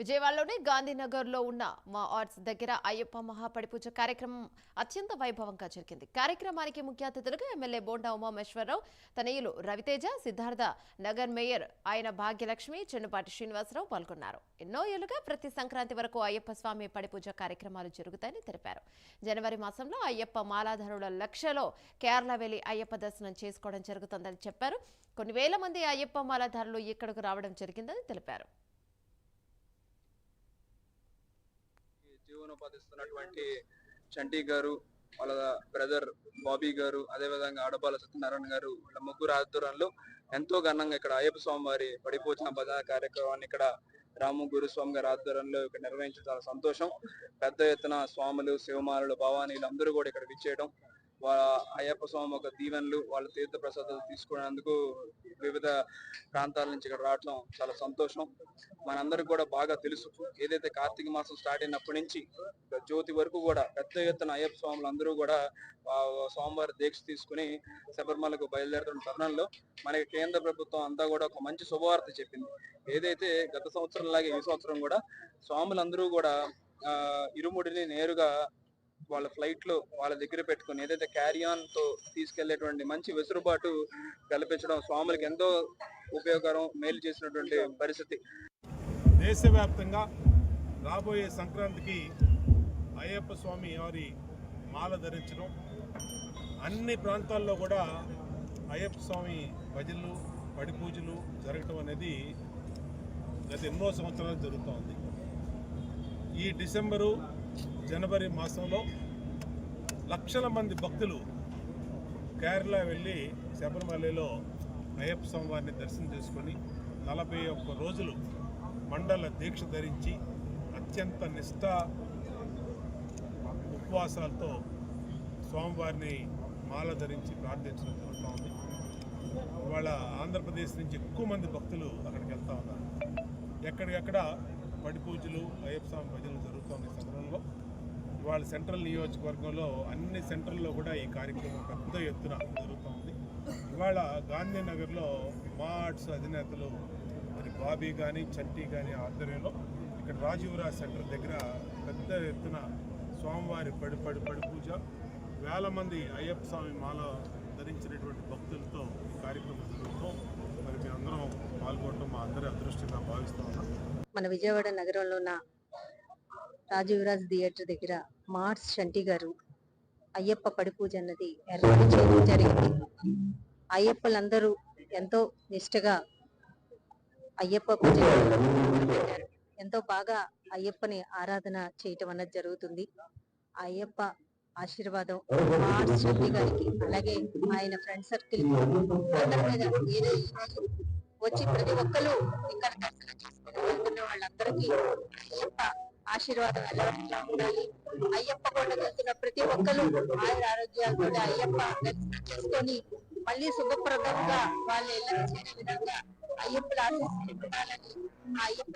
విజయవాడలోని గాంధీనగర్లో ఉన్న మా ఆర్ట్స్ దగ్గర అయ్యప్ప మహాపడిపూజ కార్యక్రమం అత్యంత వైభవంగా జరిగింది. కార్యక్రమానికి ముఖ్య అతిథులుగా ఎమ్మెల్యే బోండా ఉమామేశ్వరరావు తనయులు రవితేజ సిద్ధార్థ నగర్ మేయర్ ఆయన భాగ్యలక్ష్మి చెన్నుపాటి శ్రీనివాసరావు పాల్గొన్నారు. ఎన్నో ఏళ్ళుగా ప్రతి సంక్రాంతి వరకు అయ్యప్ప స్వామి పడిపూజ కార్యక్రమాలు జరుగుతాయని తెలిపారు. జనవరి మాసంలో అయ్యప్ప మాలాధారుల లక్షలో కేరళ వెళ్ళి అయ్యప్ప దర్శనం చేసుకోవడం జరుగుతుందని చెప్పారు. కొన్ని వేల మంది అయ్యప్ప మాలాధారులు ఇక్కడకు రావడం జరిగిందని తెలిపారు. జీవనోపాధిస్తున్నటువంటి చంటి గారు వాళ్ళ బ్రదర్ బాబీ గారు అదే విధంగా ఆడపాల సత్యనారాయణ గారు వీళ్ళ ముగ్గురు ఆధ్వర్యంలో ఎంతో ఘనంగా ఇక్కడ అయ్యప్ప స్వామి వారి పడిపోచిన భజన కార్యక్రమాన్ని ఇక్కడ రాము గురుస్వామి గారి ఆధ్వర్యంలో ఇక్కడ నిర్వహించడం చాలా సంతోషం. పెద్ద ఎత్తున స్వాములు శివమారులు భవానీలు అందరూ కూడా ఇక్కడ విచ్చేయడం అయ్యప్ప స్వామి ఒక దీవెనలు వాళ్ళ తీర్థ ప్రసాదాలు తీసుకునేందుకు వివిధ ప్రాంతాల నుంచి ఇక్కడ రావడం చాలా సంతోషం. మనందరికి కూడా బాగా తెలుసు. ఏదైతే కార్తీక మాసం స్టార్ట్ అయినప్పటి నుంచి జ్యోతి వరకు కూడా పెద్ద ఎత్తున అయ్యప్ప స్వాములు అందరూ కూడా సోమవారి సోమవారం దీక్ష తీసుకుని శబరిమలకు బయలుదేరుతున్న తరుణంలో మనకి కేంద్ర ప్రభుత్వం అంతా కూడా ఒక మంచి శుభవార్త చెప్పింది. ఏదైతే గత సంవత్సరం లాగే ఈ సంవత్సరం కూడా స్వాములందరూ కూడా ఆ ఇరుముడిని నేరుగా వాళ్ళ ఫ్లైట్లో వాళ్ళ దగ్గర పెట్టుకుని ఏదైతే క్యారీ ఆన్తో తీసుకెళ్ళేటువంటి మంచి వెసులుబాటు కల్పించడం స్వాములకి ఎంతో ఉపయోగకరం మేలు చేసినటువంటి పరిస్థితి. దేశవ్యాప్తంగా రాబోయే సంక్రాంతికి అయ్యప్ప స్వామి వారి మాల ధరించడం అన్ని ప్రాంతాల్లో కూడా అయ్యప్ప స్వామి భజనలు పడి పూజలు జరగటం అనేది గత ఎన్నో సంవత్సరాలు జరుగుతూ ఉంది ఈ డిసెంబరు జనవరి మాసంలో లక్షల మంది భక్తులు కేరళ వెళ్ళి శబరిమలలో అయ్యప్ప స్వామివారిని దర్శనం చేసుకొని నలభై ఒక్క రోజులు మండల దీక్ష ధరించి అత్యంత నిష్ఠ ఉపవాసాలతో స్వామివారిని మాల ధరించి ప్రార్థించడం జరుగుతూ ఉంది. ఇవాళ ఆంధ్రప్రదేశ్ నుంచి ఎక్కువ మంది భక్తులు అక్కడికి వెళ్తూ ఉన్నారు. ఎక్కడికక్కడ పడి పూజలు అయ్యప్ప స్వామి భజనలు జరుగుతూ ఉన్నాయి. సమయంలో ఇవాళ సెంట్రల్ నియోజకవర్గంలో అన్ని సెంటర్లో కూడా ఈ కార్యక్రమం పెద్ద ఎత్తున జరుగుతూ ఉంది. ఇవాళ గాంధీనగర్లో మార్ట్స్ అధినేతలు మరి బాబీ కానీ చట్టి కానీ ఆధ్వర్యంలో ఇక్కడ రాజీవ్రాజ్ సెంటర్ దగ్గర పెద్ద ఎత్తున స్వామివారి పడి పడి పడి పూజ. వేల మంది అయ్యప్ప స్వామి మాల ధరించినటువంటి భక్తులతో ఈ కార్యక్రమం జరుగుతాం మరి మేమందరం పాల్గొనడం మా అందరి అదృష్టంగా భావిస్తూ ఉన్నాం. మన విజయవాడ నగరంలో ఉన్న రాజీవ్రాజ్ థియేటర్ దగ్గర మార్స్ షంటి గారు అయ్యప్ప పడి పూజ అన్నది ఏర్పాటు చేయడం జరిగింది. అయ్యప్పలందరూ ఎంతో నిష్టగా అయ్యప్ప పూజ ఎంతో బాగా అయ్యప్పని ఆరాధన చేయటం అన్నది జరుగుతుంది. అయ్యప్ప ఆశీర్వాదం మార్స్ షంటి గారికి అలాగే ఆయన ఫ్రెండ్ సర్కిల్ అందరి మీద ఏదో వచ్చి ప్రతి ఒక్కరు ఇక్కడ దర్శనం చేసుకుని వెళ్తున్న వాళ్ళందరికీ అయ్యప్ప ఆశీర్వాదం ఎల్లవేళలా ఉండాలి అయ్యప్ప కొండ వెళ్తున్న ప్రతి ఒక్కరు ఆయుర కూడా అయ్యప్ప దర్శనం చేసుకొని మళ్ళీ శుభప్రదంగా వాళ్ళ ఇళ్ళకి చేరే విధంగా అయ్యప్పలు ఆశీస్సులు ఉండాలని ఆ అయ్యప్ప